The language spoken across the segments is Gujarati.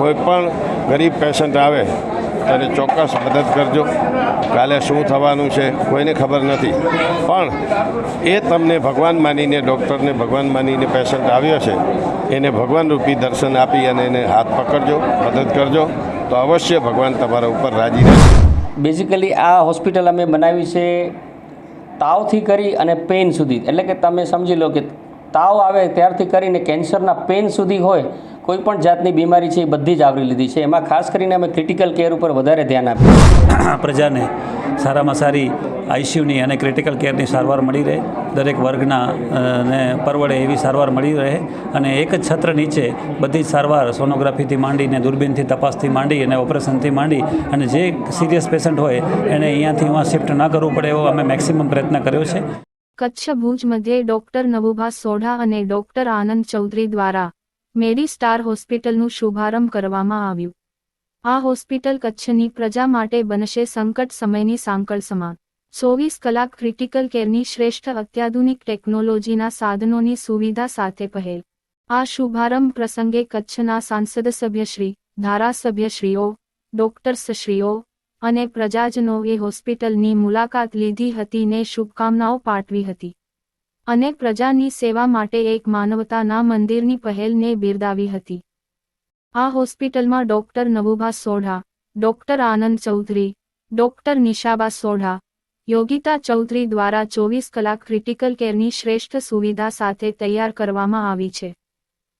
કોઈ પણ ગરીબ પેશન્ટ આવે, ત્યારે ચોક્કસ મદદ કરજો. કાલે શું થવાનું છે, કોઈને ખબર નથી. પણ એ તમને ભગવાન માનીને, ડૉક્ટરને ભગવાન માનીને પેશન્ટ આવ્યો છે, એને ભગવાન રૂપી દર્શન આપી અને એને હાથ પકડજો, મદદ કરજો. તો અવશ્ય ભગવાન તમારા ઉપર રાજી રહેશે. બેઝિકલી આ હોસ્પિટલ અમે બનાવી છે તાવથી કરી અને પેઇન સુધી. એટલે કે તમે સમજી લો કે તાવ આવે ત્યારથી કરીને કેન્સરના પેઇન સુધી હોય કોઈ પણ જાતની બીમારી છે એ બધી જ આવરી લીધી છે. એમાં ખાસ કરીને અમે ક્રિટિકલ કેર ઉપર વધારે ધ્યાન આપ્યું પ્રજાને સારામાં સારી આઈસીયુની અને ક્રિટિકલ કેરની સારવાર મળી રહે. દરેક વર્ગના ને પરવડે એવી સારવાર મળી રહે અને એક જ છત્ર નીચે બધી જ સારવાર સોનોગ્રાફીથી માંડીને દૂરબીનથી તપાસથી માંડી અને ઓપરેશનથી માંડી અને જે સિરિયસ પેશન્ટ હોય એને અહીંયાથી અહીંયા શિફ્ટ ન કરવું પડે એવો અમે મેક્સિમમ પ્રયત્ન કર્યો છે. કચ્છ ભુજ મધ્યે ડોક્ટર નવુભા સોઢા અને ડોક્ટર આનંદ ચૌધરી દ્વારા મેડી સ્ટાર હોસ્પિટલનું શુભારંભ કરવામાં આવ્યું. આ હોસ્પિટલ કચ્છની પ્રજા માટે બનશે સંકટ સમયની સાંકળ સમાન. ચોવીસ કલાક ક્રિટિકલ કેરની શ્રેષ્ઠ અત્યાધુનિક ટેકનોલોજીના સાધનોની સુવિધા સાથે પહેલ. આ શુભારંભ પ્રસંગે કચ્છના સાંસદ સભ્યશ્રી, ધારાસભ્યશ્રીઓ ડોક્ટર્સશ્રીઓ અને પ્રજાજનોએ હોસ્પિટલની મુલાકાત લીધી હતી ને શુભકામનાઓ પાઠવી હતી. અને પ્રજાની સેવા માટે એક માનવતાના મંદિરની પહેલને બિરદાવી હતી. આ હોસ્પિટલમાં doctor Navubha Sodha, doctor Anand Chaudhari, doctor Nishaba Sodha, Yogita Chaudhari દ્વારા ચોવીસ કલાક ક્રિટિકલ કેરની શ્રેષ્ઠ સુવિધા સાથે તૈયાર કરવામાં આવી છે.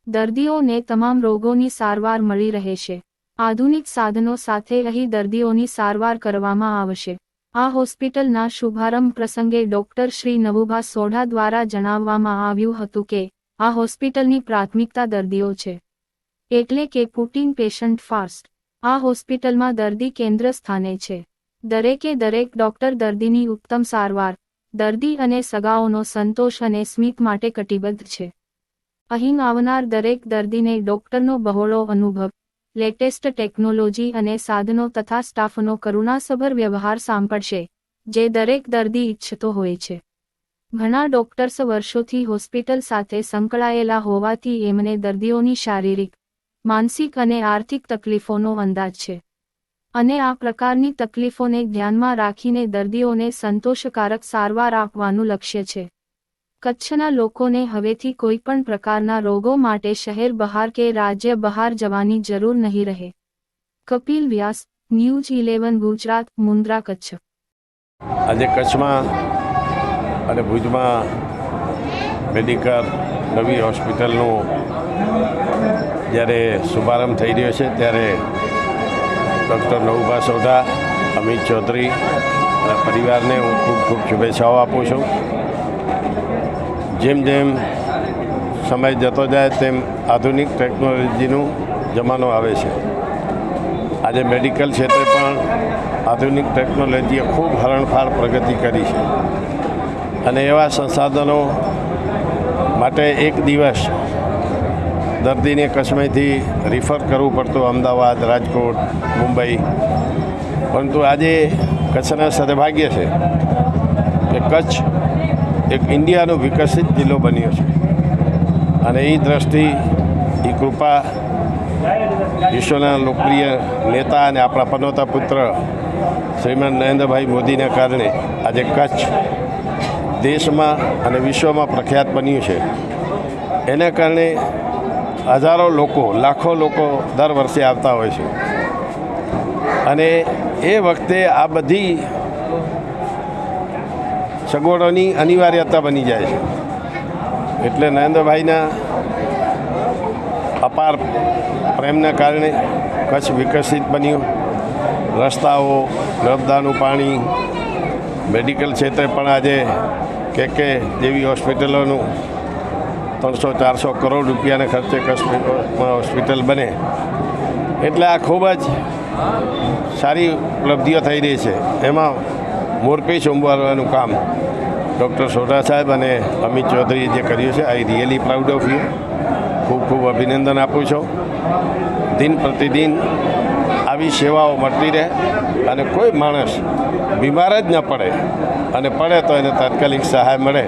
દર્દીઓને તમામ રોગોની સારવાર મળી રહેશે. આધુનિક સાધનો સાથે અહીં દર્દીઓની સારવાર કરવામાં આવશે. આ હોસ્પિટલના શુભારંભ પ્રસંગે ડોક્ટર શ્રી નવુભા સોઢા દ્વારા જણાવવામાં આવ્યું હતું કે, આ હોસ્પિટલની પ્રાથમિકતા દર્દીઓ છે. એટલે કે પુટિન પેશન્ટ ફાસ્ટ. આ હોસ્પિટલમાં દર્દી કેન્દ્ર સ્થાને છે. દરેકે દરેક ડોક્ટર દર્દીની ઉત્તમ સારવાર, દર્દી અને સગાઓનો સંતોષ અને સ્મિત માટે કટિબદ્ધ છે. અહીં આવનાર દરેક દર્દીને ડોક્ટરનો બહોળો અનુભવ લેટેસ્ટ ટેકનોલોજી અને સાધનો તથા સ્ટાફનો કરુણાસભર વ્યવહાર સાંભળશે, જે દરેક દર્દી ઈચ્છતો હોય છે. ઘણા ડોક્ટર્સ વર્ષોથી હોસ્પિટલ સાથે સંકળાયેલા હોવાથી એમને દર્દીઓની શારીરિક, માનસિક અને આર્થિક તકલીફોનો અંદાજ છે. અને આ પ્રકારની તકલીફોને ધ્યાનમાં રાખીને દર્દીઓને સંતોષકારક સારવાર આપવાનું લક્ષ્ય છે. કચ્છના લોકોને હવેથી કોઈ પણ પ્રકારના રોગો માટે શહેર બહાર કે રાજ્ય બહાર જવાની જરૂર નહીં રહે. Kapil Vyas, news eleven, Gujarat, Mundra, Kutch. આજે કચ્છમાં અને ભુજમાં મેડિકલ નવી હોસ્પિટલનું જ્યારે શુભારંભ થઈ રહ્યો છે, ત્યારે ડૉક્ટર નવભા સોઢા, અમિત ચૌધરી અને પરિવારને હું ખૂબ ખૂબ શુભેચ્છાઓ આપું છું. જેમ જેમ સમય જતો જાય તેમ આધુનિક ટેકનોલોજીનું જમાનો આવે છે. આજે મેડિકલ ક્ષેત્રે પણ આધુનિક ટેકનોલોજીએ ખૂબ હરણફાળ પ્રગતિ કરી છે. અને એવા સંસાધનો માટે એક દિવસ દર્દીને કચ્છમાંથી રિફર કરવું પડતું, અમદાવાદ, રાજકોટ, મુંબઈ. પરંતુ આજે કચ્છના સદભાગ્ય છે કે કચ્છ એક ઇન્ડિયાનો વિકસિત જિલ્લો બન્યો છે. અને એ દ્રષ્ટિ એ કૃપા વિશ્વના લોકપ્રિય નેતા અને આપણા પનોતા પુત્ર શ્રીમાન નરેન્દ્રભાઈ મોદીના કારણે આજે કચ્છ દેશમાં અને વિશ્વમાં પ્રખ્યાત બન્યું છે. એના કારણે હજારો લોકો, લાખો લોકો દર વર્ષે આવતા હોય છે. અને એ વખતે આ બધી સગવડોની અનિવાર્યતા બની જાય છે. એટલે નરેન્દ્રભાઈના અપાર પ્રેમના કારણે કચ્છ વિકસિત બન્યું. રસ્તાઓ નર્મદાનું પાણી, મેડિકલ ક્ષેત્રે પણ આજે કે કે જેવી હોસ્પિટલોનું ત્રણસો, ચારસો કરોડ રૂપિયાના ખર્ચે કચ્છમાં હોસ્પિટલ બને. એટલે આ ખૂબ જ સારી ઉપલબ્ધિઓ થઈ રહી છે. એમાં મોરપીછ ઉંબાડવાનું કામ ડૉક્ટર સોઢા સાહેબ અને અમિત ચૌધરીએ જે કર્યું છે, I really proud of you. ખૂબ ખૂબ અભિનંદન આપું છું. દિન પ્રતિદિન આવી સેવાઓ મળતી રહે અને કોઈ માણસ બીમાર જ ન પડે અને પડે તો એને તાત્કાલિક સહાય મળે.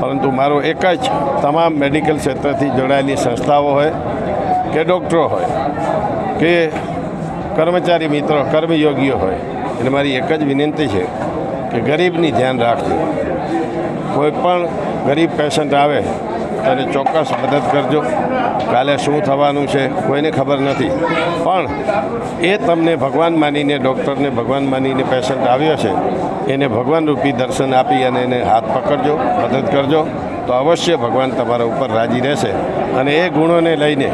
પરંતુ મારો એક જ તમામ મેડિકલ ક્ષેત્રથી જોડાયેલી સંસ્થાઓ હોય કે ડૉક્ટરો હોય કે કર્મચારી મિત્રો, કર્મયોગીઓ હોય એટલે મારી એક જ વિનંતી છે કે ગરીબની ધ્યાન રાખજો. કોઈ પણ ગરીબ પેશન્ટ આવે તો એને ચોક્કસ મદદ કરજો. કાલે શું થવાનું છે, કોઈને ખબર નથી. પણ એ તમને ભગવાન માનીને, ડૉક્ટરને ભગવાન માનીને પેશન્ટ આવ્યો છે, એને ભગવાન રૂપી દર્શન આપી અને એને હાથ પકડજો, મદદ કરજો, તો અવશ્ય ભગવાન તમારા ઉપર રાજી રહેશે. અને એ ગુણોને લઈને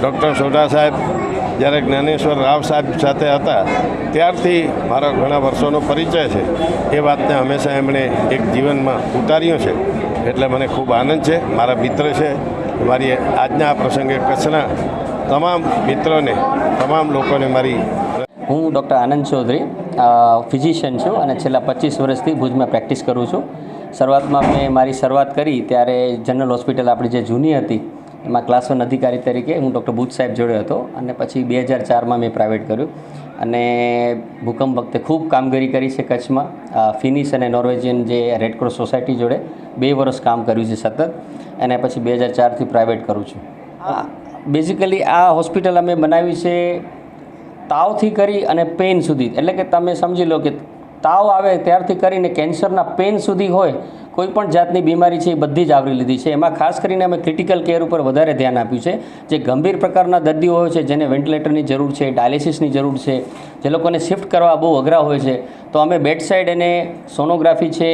ડૉક્ટર સોઢા સાહેબ જ્યારે જ્ઞાનેશ્વર રાવ સાહેબ સાથે હતા, ત્યારથી મારા ઘણા વર્ષોનો પરિચય છે. એ વાતને હંમેશા એમણે એક જીવનમાં ઉતાર્યો છે. એટલે મને ખૂબ આનંદ છે. મારા મિત્ર છે. મારી આજના આ પ્રસંગે કચ્છના તમામ મિત્રોને, તમામ લોકોને મારી હું ડૉક્ટર આનંદ ચૌધરી ફિઝિશિયન છું અને છેલ્લા પચીસ વર્ષથી ભુજમાં પ્રેક્ટિસ કરું છું. શરૂઆતમાં મેં મારી શરૂઆત કરી ત્યારે જનરલ હોસ્પિટલ આપણી જે જૂની હતી એમાં ક્લાસ વન અધિકારી તરીકે હું ડૉક્ટર ભૂત સાહેબ જોડે હતો અને પછી બે હજાર ચારમાં મેં પ્રાઇવેટ કર્યું. અને ભૂકંપ વખતે ખૂબ કામગીરી કરી છે કચ્છમાં. ફિનિશ અને નોર્વેજિયન જે રેડક્રોસ સોસાયટી જોડે બે વર્ષ કામ કર્યું છે સતત. અને પછી બે હજાર ચારથી પ્રાઇવેટ કરું છું. બેઝિકલી આ હોસ્પિટલ અમે બનાવી છે તાવથી કરી અને પેન સુધી. એટલે કે તમે સમજી લો કે તાવ આવે ત્યારથી કરીને કેન્સરના પેન સુધી હોય કોઈ પણ જાતની બીમારી છે એ બધી જ આવરી લીધી છે. એમાં ખાસ કરીને અમે ક્રિટિકલ કેર ઉપર વધારે ધ્યાન આપ્યું છે. જે ગંભીર પ્રકારના દર્દીઓ હોય છે, જેને વેન્ટિલેટરની જરૂર છે ડાયાલિસિસની જરૂર છે, જે લોકોને શિફ્ટ કરવા બહુ અઘરા હોય છે, તો અમે બેડ સાઇડ એને સોનોગ્રાફી છે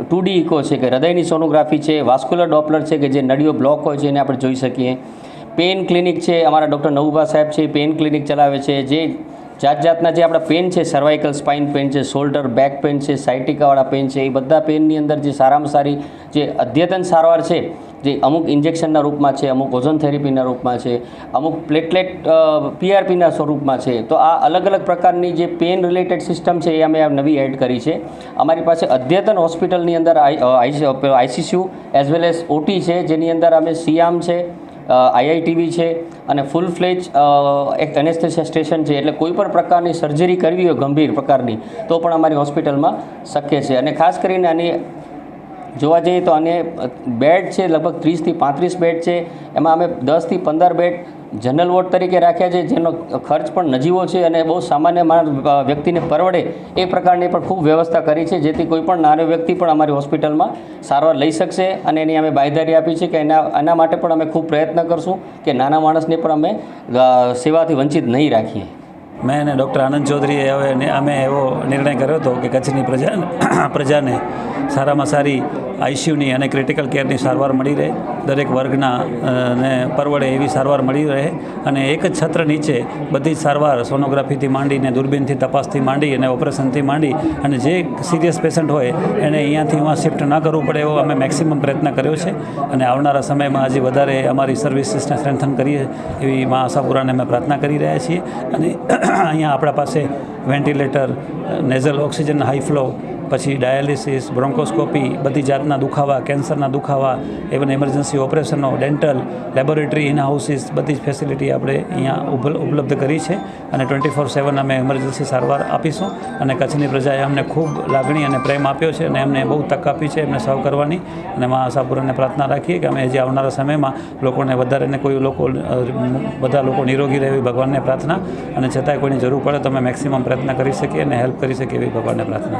ટુ ડી ઇકો છે કે હૃદયની સોનોગ્રાફી છે વાસ્ક્યુલર ડોપલર છે કે જે નળીઓ બ્લોક હોય છે એને આપણે જોઈ શકીએ. પેન ક્લિનિક છે, અમારા ડૉક્ટર નવુભા સાહેબ છે પેઇન ક્લિનિક ચલાવે છે, જે જાત જાતના જે આપણા પેન છે સર્વાઇકલ સ્પાઇન પેન છે શોલ્ડર બેક પેન છે સાઇટિકાવાળા પેન છે, એ બધા પેનની અંદર જે સારામાં સારી જે અદ્યતન સારવાર છે, જે અમુક ઇન્જેક્શનના રૂપમાં છે, અમુક ઓઝોન થેરેપીના રૂપમાં છે, અમુક પ્લેટલેટ પીઆરપીના સ્વરૂપમાં છે, તો આ અલગ અલગ પ્રકારની જે પેન રિલેટેડ સિસ્ટમ છે, એ અમે આ નવી એડ કરી છે. અમારી પાસે અદ્યતન હોસ્પિટલની અંદર ICCU as well as OT છે, જેની અંદર અમે સિયામ છે આઈઆઈટીવી છે અને ફૂલ ફ્લેજ એક એનેસ્થેસિયા સ્ટેશન છે. એટલે કોઈ પણ પ્રકારની સર્જરી કરવી હોય ગંભીર પ્રકારની, તો પણ અમારી હોસ્પિટલમાં શક્ય છે. અને ખાસ કરીને આની જોવા જઈએ તો આને બેડ છે, લગભગ ત્રીસથી પાંત્રીસ બેડ છે. એમાં અમે દસથી પંદર બેડ જનરલ વોર્ડ તરીકે રાખ્યા છે, જેનો ખર્ચ પણ નજીવો છે અને બહુ સામાન્ય વ્યક્તિને પરવડે એ પ્રકારની પણ ખૂબ વ્યવસ્થા કરી છે, જેથી કોઈ પણ નાનો વ્યક્તિ પણ અમારી હોસ્પિટલમાં સારવાર લઈ શકશે અને એની અમે બાયદારી આપી છે કે એના એના માટે પણ અમે ખૂબ પ્રયત્ન કરશું કે નાના માણસને પણ અમે સેવાથી વંચિત નહીં રાખીએ. મેં અને ડૉક્ટર આનંદ ચૌધરીએ હવે અમે એવો નિર્ણય કર્યો હતો કે કચ્છની પ્રજા પ્રજાને સારામાં સારી આઈસીયુની અને ક્રિટિકલ કેરની સારવાર મળી રહે. દરેક વર્ગના ને પરવડે એવી સારવાર મળી રહે અને એક જ છત્ર નીચે બધી જ સારવાર સોનોગ્રાફીથી માંડીને દૂરબીનથી તપાસથી માંડી અને ઓપરેશનથી માંડી અને જે સિરિયસ પેશન્ટ હોય એને અહીંયાથી હું શિફ્ટ ન કરવું પડે એવો અમે મેક્સિમમ પ્રયત્ન કર્યો છે. અને આવનારા સમયમાં હજી વધારે અમારી સર્વિસીસને સ્ટ્રેન્થન કરીએ એવી મા આશાપુરાને અમે પ્રાર્થના કરી રહ્યા છીએ. અને અહીંયા આપણા પાસે ventilator nasal oxygen high flow પછી ડાયાલિસિસ, બ્રોન્કોસ્કોપી બધી જાતના દુખાવા, કેન્સરના દુખાવા એવન એમરજન્સી ઓપરેશનો ડેન્ટલ, લેબોરેટરી ઇન હાઉસીસ બધી જ ફેસિલિટી આપણે અહીંયા ઉપલ- ઉપલબ્ધ કરી છે અને ટ્વેન્ટી ફોર સેવન અમે એમરજન્સી સારવાર આપીશું અને કચ્છની પ્રજાએ અમને ખૂબ લાગણી અને પ્રેમ આપ્યો છે અને એમને બહુ તક આપી છે એમને સર્વ કરવાની અને મા આશાપુરાને પ્રાર્થના રાખીએ કે અમે જે આવનારા સમયમાં લોકોને વધારે ને કોઈ લોકો, બધા લોકો નિરોગી રહે એવી ભગવાનને પ્રાર્થના અને છતાંય કોઈની જરૂર પડે તો અમે મેક્સિમમ પ્રયત્ન કરી શકીએ અને હેલ્પ કરી શકીએ એવી ભગવાનને પ્રાર્થના.